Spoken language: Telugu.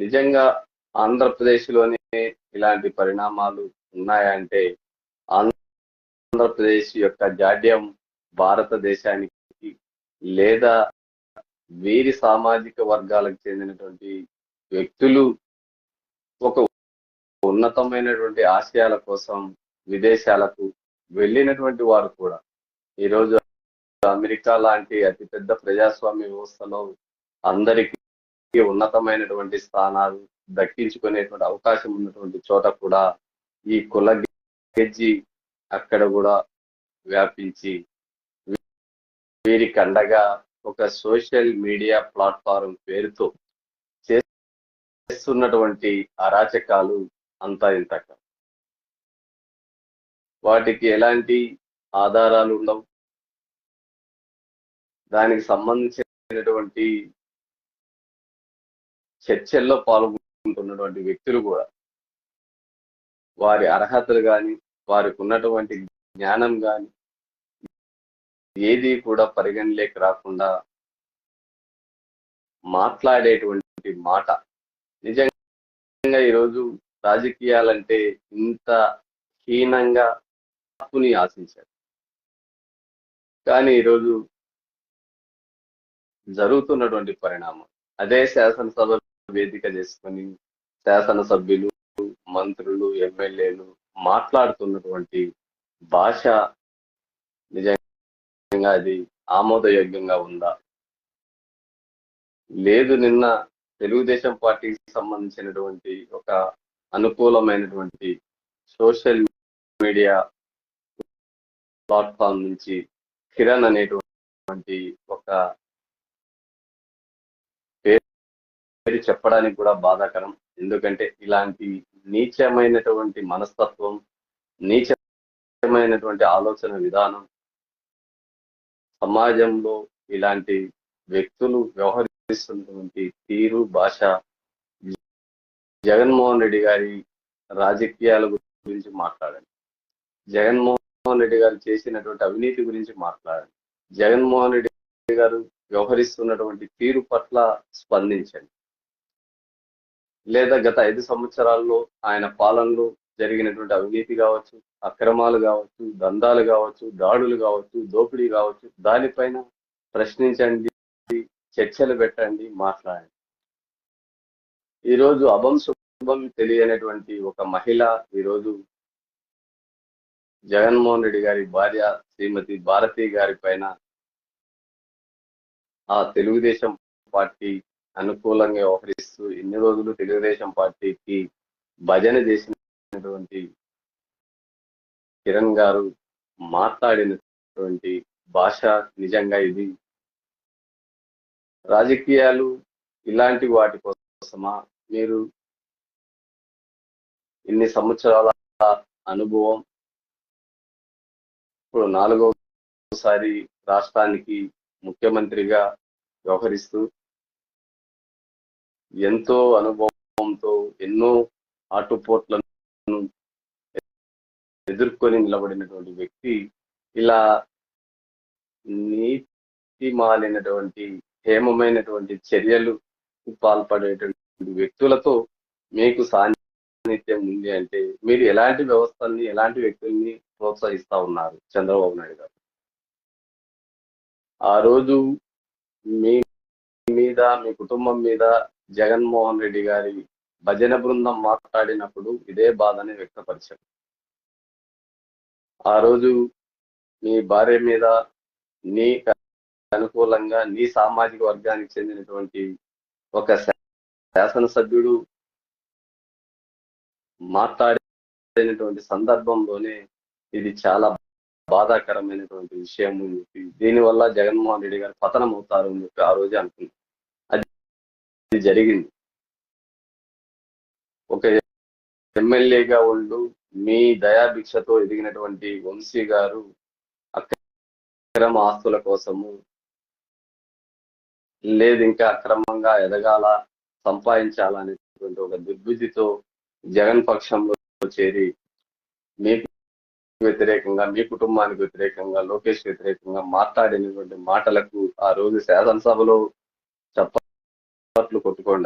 నిజంగా ఆంధ్రప్రదేశ్లోనే ఇలాంటి పరిణామాలు ఉన్నాయంటే ఆంధ్రప్రదేశ్ యొక్క జాడ్యం భారతదేశానికి లేదా వీరి సామాజిక వర్గాలకు చెందినటువంటి వ్యక్తులు ఒక ఉన్నతమైనటువంటి ఆశయాల కోసం విదేశాలకు వెళ్ళినటువంటి వారు కూడా. ఈరోజు అమెరికా లాంటి అతిపెద్ద ప్రజాస్వామ్య వ్యవస్థలో అందరికీ ఉన్నతమైనటువంటి స్థానాలు దక్కించుకునేటువంటి అవకాశం ఉన్నటువంటి చోట కూడా ఈ కుల గెజ్జి అక్కడ కూడా వ్యాపించి వీరికి అండగా ఒక సోషల్ మీడియా ప్లాట్ఫారం పేరుతో చేస్తున్నటువంటి అరాచకాలు అంతా ఇంత వాటికి ఎలాంటి ఆధారాలు ఉండవు. దానికి సంబంధించినటువంటి చర్చల్లో పాల్గొంటున్నటువంటి వ్యక్తులు కూడా వారి అర్హతలు కానీ వారికి ఉన్నటువంటి జ్ఞానం కానీ ఏది కూడా పరిగణలోకి రాకుండా మాట్లాడేటువంటి మాట. నిజంగా ఈరోజు రాజకీయాలంటే ఇంత హీనంగా తప్పుని ఆశించారు. కానీ ఈరోజు జరుగుతున్నటువంటి పరిణామం అదే శాసనసభ వేదిక చేసుకొని శాసనసభ్యులు మంత్రులు ఎమ్మెల్యేలు మాట్లాడుతున్నటువంటి భాష నిజంగా అది ఆమోదయోగ్యంగా ఉందా? లేదు నిన్న తెలుగుదేశం పార్టీకి సంబంధించినటువంటి ఒక అనుకూలమైనటువంటి సోషల్ మీడియా ప్లాట్ఫామ్ నుంచి కిరణ్ అనేటువంటి ఒక పేరు చెప్పడానికి కూడా బాధాకరం. ఎందుకంటే ఇలాంటి నీచమైనటువంటి మనస్తత్వం నీచమైనటువంటి ఆలోచన విధానం సమాజంలో ఇలాంటి వ్యక్తులు వ్యవహరిస్తున్నటువంటి తీరు భాష జగన్మోహన్ రెడ్డి గారి రాజకీయాల గురించి మాట్లాడండి. జగన్మోహన్ రెడ్డి గారు చేసినటువంటి అవినీతి గురించి మాట్లాడండి. జగన్మోహన్ రెడ్డి గారు వ్యవహరిస్తున్నటువంటి తీరు పట్ల స్పందించండి. లేదా గత ఐదు సంవత్సరాల్లో ఆయన పాలనలో జరిగినటువంటి అవినీతి కావచ్చు అక్రమాలు కావచ్చు దందాలు కావచ్చు దాడులు కావచ్చు దోపిడీ కావచ్చు దానిపైన ప్రశ్నించండి చర్చలు పెట్టండి మాట్లాడండి. ఈరోజు అభం శుభం తెలియనటువంటి ఒక మహిళ ఈరోజు జగన్మోహన్ రెడ్డి గారి భార్య శ్రీమతి భారతి గారి పైన ఆ తెలుగుదేశం పార్టీ అనుకూలంగా వ్యవహరిస్తూ ఎన్ని రోజులు తెలుగుదేశం పార్టీకి భజన చేసినటువంటి కిరణ్ గారు మాట్లాడినటువంటి భాష నిజంగా ఇది. రాజకీయాలు ఇలాంటి వాటి కోసమా? మీరు ఇన్ని సంవత్సరాల అనుభవం ఇప్పుడు నాలుగోసారి రాష్ట్రానికి ముఖ్యమంత్రిగా వ్యవహరిస్తూ ఎంతో అనుభవంతో ఎన్నో ఆటుపోట్లను ఎదుర్కొని నిలబడినటువంటి వ్యక్తి ఇలా నీతి మాలినటువంటి హేమమైనటువంటి చర్యలు పాల్పడేటువంటి వ్యక్తులతో మీకు సాన్నిధ్యం ఉంది అంటే మీరు ఎలాంటి వ్యవస్థల్ని ఎలాంటి వ్యక్తుల్ని ప్రోత్సహిస్తా ఉన్నారు చంద్రబాబు నాయుడు గారు? ఆ రోజు మీ మీద మీ కుటుంబం మీద జగన్మోహన్ రెడ్డి గారి భజన బృందం మాట్లాడినప్పుడు ఇదే బాధని వ్యక్తపరిచారు ఆ రోజు నీ భార్య మీద నీ అనుకూలంగా నీ సామాజిక వర్గానికి చెందినటువంటి ఒక శాసనసభ్యుడు మాట్లాడినటువంటి సందర్భంలోనే ఇది చాలా బాధాకరమైనటువంటి విషయం అని చెప్పి దీనివల్ల జగన్మోహన్ రెడ్డి గారు పతనం అవుతారు అని చెప్పి ఆ రోజే అనుకున్నాం. ఇది జరిగింది. ఒక ఎమ్మెల్యేగా ఉండు మీ దయాభిక్షతో ఎదిగినటువంటి వంశీ గారు అక్రమ ఆస్తుల కోసము లేదు ఇంకా అక్రమంగా ఎదగాల సంపాదించాలనేటువంటి ఒక దుర్బుద్ధితో జగన్ పక్షంలో చేరి మీకు వ్యతిరేకంగా మీ కుటుంబానికి వ్యతిరేకంగా లోకేష్ వ్యతిరేకంగా మాట్లాడినటువంటి మాటలకు ఆ రోజు శాసనసభలో చెప్పట్లు కొట్టుకోండి